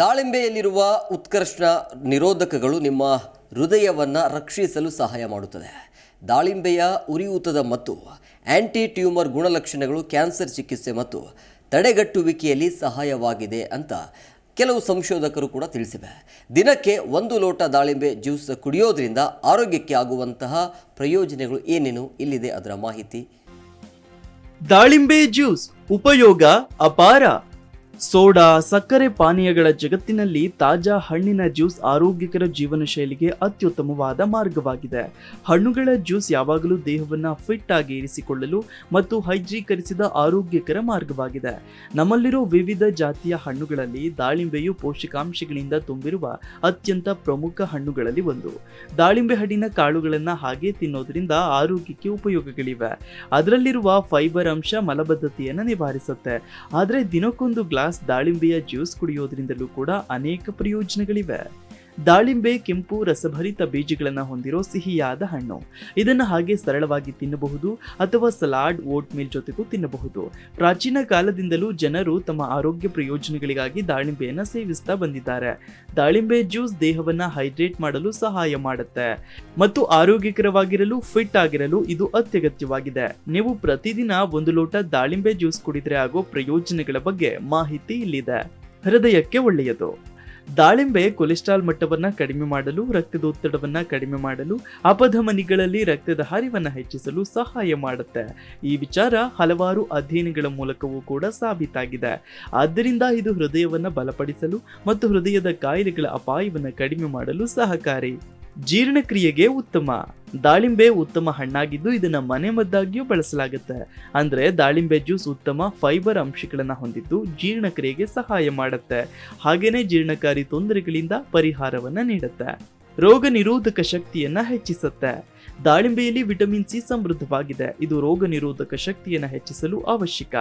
ದಾಳಿಂಬೆಯಲ್ಲಿರುವ ಉತ್ಕರ್ಷಣ ನಿರೋಧಕಗಳು ನಿಮ್ಮ ಹೃದಯವನ್ನು ರಕ್ಷಿಸಲು ಸಹಾಯ ಮಾಡುತ್ತದೆ. ದಾಳಿಂಬೆಯ ಉರಿಯೂತದ ಮತ್ತು ಆ್ಯಂಟಿ ಟ್ಯೂಮರ್ ಗುಣಲಕ್ಷಣಗಳು ಕ್ಯಾನ್ಸರ್ ಚಿಕಿತ್ಸೆ ಮತ್ತು ತಡೆಗಟ್ಟುವಿಕೆಯಲ್ಲಿ ಸಹಾಯವಾಗಿದೆ ಅಂತ ಕೆಲವು ಸಂಶೋಧಕರು ಕೂಡ ತಿಳಿಸಿವೆ. ದಿನಕ್ಕೆ ಒಂದು ಲೋಟ ದಾಳಿಂಬೆ ಜ್ಯೂಸ್ ಕುಡಿಯೋದ್ರಿಂದ ಆರೋಗ್ಯಕ್ಕೆ ಆಗುವಂತಹ ಪ್ರಯೋಜನಗಳು ಏನೇನು? ಇಲ್ಲಿದೆ ಅದರ ಮಾಹಿತಿ. ದಾಳಿಂಬೆ ಜ್ಯೂಸ್ ಉಪಯೋಗ ಅಪಾರ. ಸೋಡಾ, ಸಕ್ಕರೆ ಪಾನೀಯಗಳ ಜಗತ್ತಿನಲ್ಲಿ ತಾಜಾ ಹಣ್ಣಿನ ಜ್ಯೂಸ್ ಆರೋಗ್ಯಕರ ಜೀವನ ಶೈಲಿಗೆ ಅತ್ಯುತ್ತಮವಾದ ಮಾರ್ಗವಾಗಿದೆ. ಹಣ್ಣುಗಳ ಜ್ಯೂಸ್ ಯಾವಾಗಲೂ ದೇಹವನ್ನು ಫಿಟ್ ಆಗಿ ಇರಿಸಿಕೊಳ್ಳಲು ಮತ್ತು ಹೈಜೀಕರಿಸಿದ ಆರೋಗ್ಯಕರ ಮಾರ್ಗವಾಗಿದೆ. ನಮ್ಮಲ್ಲಿರೋ ವಿವಿಧ ಜಾತಿಯ ಹಣ್ಣುಗಳಲ್ಲಿ ದಾಳಿಂಬೆಯು ಪೋಷಕಾಂಶಗಳಿಂದ ತುಂಬಿರುವ ಅತ್ಯಂತ ಪ್ರಮುಖ ಹಣ್ಣುಗಳಲ್ಲಿ ಒಂದು. ದಾಳಿಂಬೆ ಹಣ್ಣಿನ ಕಾಳುಗಳನ್ನು ಹಾಗೆ ತಿನ್ನೋದ್ರಿಂದ ಆರೋಗ್ಯಕ್ಕೆ ಉಪಯೋಗಗಳಿವೆ. ಅದರಲ್ಲಿರುವ ಫೈಬರ್ ಅಂಶ ಮಲಬದ್ಧತೆಯನ್ನು ನಿವಾರಿಸುತ್ತೆ. ಆದರೆ ದಿನಕ್ಕೊಂದು ಗ್ಲಾಸ್ ದಾಳಿಂಬೆಯ ಜ್ಯೂಸ್ ಕುಡಿಯೋದ್ರಿಂದಲೂ ಕೂಡ ಅನೇಕ ಪ್ರಯೋಜನಗಳಿವೆ. ದಾಳಿಂಬೆ, ಕೆಂಪು, ರಸಭರಿತ ಬೀಜಗಳನ್ನು ಹೊಂದಿರೋ ಸಿಹಿಯಾದ ಹಣ್ಣು. ಇದನ್ನು ಹಾಗೆ ಸರಳವಾಗಿ ತಿನ್ನಬಹುದು ಅಥವಾ ಸಲಾಡ್, ಓಟ್ ಮೀಲ್ ಜೊತೆಗೂ ತಿನ್ನಬಹುದು. ಪ್ರಾಚೀನ ಕಾಲದಿಂದಲೂ ಜನರು ತಮ್ಮ ಆರೋಗ್ಯ ಪ್ರಯೋಜನಗಳಿಗಾಗಿ ದಾಳಿಂಬೆಯನ್ನು ಸೇವಿಸ್ತಾ ಬಂದಿದ್ದಾರೆ. ದಾಳಿಂಬೆ ಜ್ಯೂಸ್ ದೇಹವನ್ನು ಹೈಡ್ರೇಟ್ ಮಾಡಲು ಸಹಾಯ ಮಾಡುತ್ತೆ. ಮತ್ತು ಆರೋಗ್ಯಕರವಾಗಿರಲು, ಫಿಟ್ ಆಗಿರಲು ಇದು ಅತ್ಯಗತ್ಯವಾಗಿದೆ. ನೀವು ಪ್ರತಿದಿನ ಒಂದು ಲೋಟ ದಾಳಿಂಬೆ ಜ್ಯೂಸ್ ಕುಡಿದ್ರೆ ಆಗೋ ಪ್ರಯೋಜನಗಳ ಬಗ್ಗೆ ಮಾಹಿತಿ ಇಲ್ಲಿದೆ. ಹೃದಯಕ್ಕೆ ಒಳ್ಳೆಯದು. ದಾಳಿಂಬೆ ಕೊಲೆಸ್ಟ್ರಾಲ್ ಮಟ್ಟವನ್ನ ಕಡಿಮೆ ಮಾಡಲು ರಕ್ತದೊತ್ತಡವನ್ನ ಕಡಿಮೆ ಮಾಡಲು, ಅಪಧಮನಿಗಳಲ್ಲಿ ರಕ್ತದ ಹರಿವನ್ನು ಹೆಚ್ಚಿಸಲು ಸಹಾಯ ಮಾಡುತ್ತೆ. ಈ ವಿಚಾರ ಹಲವಾರು ಅಧ್ಯಯನಗಳ ಮೂಲಕವೂ ಕೂಡ ಸಾಬೀತಾಗಿದೆ. ಆದ್ದರಿಂದ ಇದು ಹೃದಯವನ್ನ ಬಲಪಡಿಸಲು ಮತ್ತು ಹೃದಯದ ಕಾಯಿಲೆಗಳ ಅಪಾಯವನ್ನು ಕಡಿಮೆ ಮಾಡಲು ಸಹಕಾರಿ. ಜೀರ್ಣಕ್ರಿಯೆಗೆ ಉತ್ತಮ. ದಾಳಿಂಬೆ ಉತ್ತಮ ಹಣ್ಣಾಗಿದ್ದು ಇದನ್ನ ಮನೆಮದ್ದಾಗಿಯೂ ಬಳಸಲಾಗುತ್ತೆ. ಅಂದ್ರೆ ದಾಳಿಂಬೆ ಜ್ಯೂಸ್ ಉತ್ತಮ ಫೈಬರ್ ಅಂಶಗಳನ್ನ ಹೊಂದಿದ್ದು ಜೀರ್ಣಕ್ರಿಯೆಗೆ ಸಹಾಯ ಮಾಡುತ್ತೆ. ಹಾಗೇನೆ ಜೀರ್ಣಕಾರಿ ತೊಂದರೆಗಳಿಂದ ಪರಿಹಾರವನ್ನ ನೀಡುತ್ತೆ. ರೋಗ ನಿರೋಧಕ ಶಕ್ತಿಯನ್ನ ಹೆಚ್ಚಿಸುತ್ತೆ. ದಾಳಿಂಬೆಯಲ್ಲಿ ವಿಟಮಿನ್ ಸಿ ಸಮೃದ್ಧವಾಗಿದೆ. ಇದು ರೋಗ ನಿರೋಧಕ ಶಕ್ತಿಯನ್ನು ಹೆಚ್ಚಿಸಲು ಅವಶ್ಯಕ.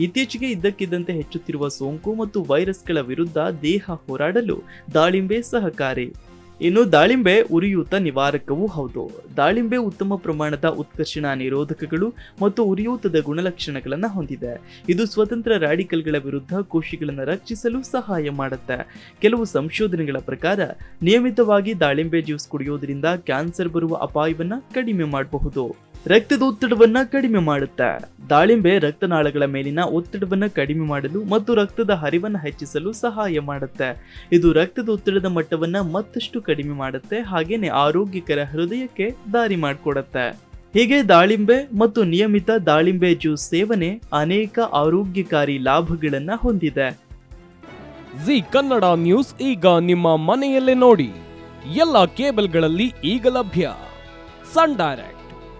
ಇತ್ತೀಚೆಗೆ ಇದ್ದಕ್ಕಿದ್ದಂತೆ ಹೆಚ್ಚುತ್ತಿರುವ ಸೋಂಕು ಮತ್ತು ವೈರಸ್ಗಳ ವಿರುದ್ಧ ದೇಹ ಹೋರಾಡಲು ದಾಳಿಂಬೆ ಸಹಕಾರಿ. ಇನ್ನು ದಾಳಿಂಬೆ ಉರಿಯೂತ ನಿವಾರಕವೂ ಹೌದು. ದಾಳಿಂಬೆ ಉತ್ತಮ ಪ್ರಮಾಣದ ಉತ್ಕರ್ಷಣ ನಿರೋಧಕಗಳು ಮತ್ತು ಉರಿಯೂತದ ಗುಣಲಕ್ಷಣಗಳನ್ನು ಹೊಂದಿದೆ. ಇದು ಸ್ವತಂತ್ರ ರಾಡಿಕಲ್ಗಳ ವಿರುದ್ಧ ಕೋಶಗಳನ್ನು ರಕ್ಷಿಸಲು ಸಹಾಯ ಮಾಡುತ್ತೆ. ಕೆಲವು ಸಂಶೋಧನೆಗಳ ಪ್ರಕಾರ, ನಿಯಮಿತವಾಗಿ ದಾಳಿಂಬೆ ಜ್ಯೂಸ್ ಕುಡಿಯೋದ್ರಿಂದ ಕ್ಯಾನ್ಸರ್ ಬರುವ ಅಪಾಯವನ್ನು ಕಡಿಮೆ ಮಾಡಬಹುದು. ರಕ್ತದ ಒತ್ತಡವನ್ನ ಕಡಿಮೆ ಮಾಡುತ್ತೆ? ದಾಳಿಂಬೆ ರಕ್ತನಾಳಗಳ ಮೇಲಿನ ಒತ್ತಡವನ್ನ ಕಡಿಮೆ ಮಾಡಲು ಮತ್ತು ರಕ್ತದ ಹರಿವನ್ನ ಹೆಚ್ಚಿಸಲು ಸಹಾಯ ಮಾಡುತ್ತೆ? ಇದು ರಕ್ತದ ಒತ್ತಡದ ಮಟ್ಟವನ್ನ ಮತ್ತಷ್ಟು ಕಡಿಮೆ ಮಾಡುತ್ತೆ, ಹಾಗೇನೆ ಆರೋಗ್ಯಕರ ಹೃದಯಕ್ಕೆ ದಾರಿ ಮಾಡಿಕೊಡುತ್ತೆ? ಹೀಗೆ ದಾಳಿಂಬೆ ಮತ್ತು ನಿಯಮಿತ ದಾಳಿಂಬೆ ಜ್ಯೂಸ್ ಸೇವನೆ ಅನೇಕ ಆರೋಗ್ಯಕಾರಿ ಲಾಭಗಳನ್ನ ಹೊಂದಿದೆ. ಜಿ ಕನ್ನಡ ನ್ಯೂಸ್ ಈಗ ನಿಮ್ಮ ಮನೆಯಲ್ಲೇ ನೋಡಿ. ಎಲ್ಲ ಕೇಬಲ್ಗಳಲ್ಲಿ ಈಗ ಲಭ್ಯ. Sun Direct.